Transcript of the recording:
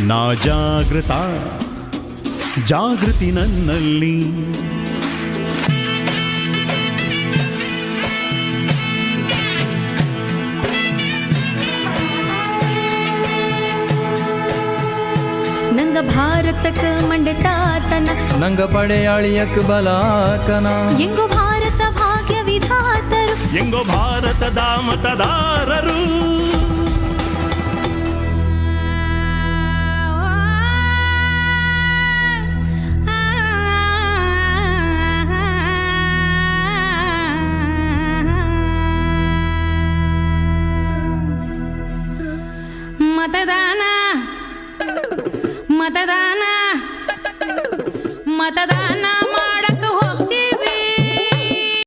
ನಾ ಜಾಗೃತ ಜಾಗೃತಿ ನನ್ನಲ್ಲಿ. ನಂಗ ಭಾರತಕ ಮಂಡೆ ತಾತನ ನಂಗ ಪಡೆಯಾಳಿಯಕ್ ಬಲಾಕನ. ಎಂಗೋ ಭಾರತ ಭಾಗ್ಯ ವಿಧಾತರು ಎಂಗೋ ಭಾರತದ ಮತದಾರರು. मतदान मतदान मतदान